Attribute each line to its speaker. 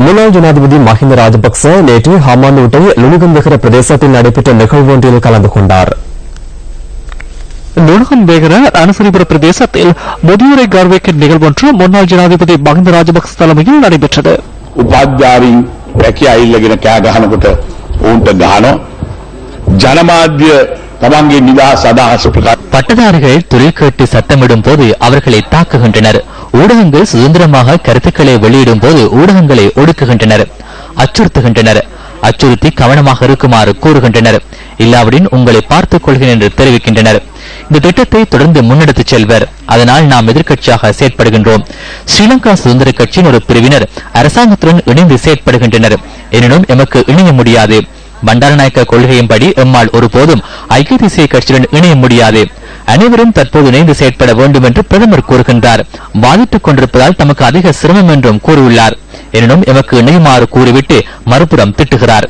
Speaker 1: முன்னாள் ஜனாதிபதி மஹிந்த ராஜபக்ச நேற்று ஹமாந்தோட்டை லுணுகம்பெகர பிரதேசத்தில் நடைபெற்ற நிகழ்வு ஒன்றில் கலந்து கொண்டார்
Speaker 2: நுணகன் வேகர அனுசரிபுர பிரதேசத்தில் முதியோரை கௌரவிக்கும் நிகழ்வொன்று முன்னாள் ஜனாதிபதி மஹிந்த ராஜபக்ச தலைமையில் நடைபெற்றது
Speaker 3: උපාධ්‍යාරීන් රැකියා ඉල්ලගෙන කෑ ගහනකොට ඔවුන්ට ගහනවා ஜனமாத்திய தவாங்கி நிதா சதா
Speaker 4: பட்டதாரிகள் துறை கேட்டு சத்தமிடும் போது அவர்களை தாக்குகின்றனர். ஊடகங்கள் சுதந்திரமாக கருத்துக்களை வெளியிடும் போது ஊடகங்களை ஒடுக்குகின்றனர். அச்சுறுத்துகின்றனர். அச்சுறுத்தி கவனமாக இருக்குமாறு கூறுகின்றனர். இல்லாவிடின் உங்களை பார்த்துக் கொள்கிறேன் என்று தெரிவிக்கின்றனர். இந்த திட்டத்தை தொடர்ந்து முன்னெடுத்துச் செல்வர். அதனால் நாம் எதிர்க்கட்சியாக செயற்படுகின்றோம். ஸ்ரீலங்கா சுதந்திர கட்சியின் ஒரு பிரிவினர் அரசாங்கத்துடன் இணைந்து செயற்படுகின்றனர். எனினும் எமக்கு இணைய முடியாது. பண்டாரநாயக்க கொள்கையின்படி எம்மால் ஒருபோதும் ஐக்கிய தேசிய கட்சியுடன் இணைய முடியாது. அனைவரும் தற்போது இணைந்து செயற்பட வேண்டும் என்று பிரதமர் கூறுகின்றார். வாதிட்டுக் கொண்டிருப்பதால் தமக்கு அதிக சிரமம் என்றும் கூறியுள்ளார். எனினும் எமக்கு இணையுமாறு கூறிவிட்டு மறுபுறம் திட்டுகிறார்.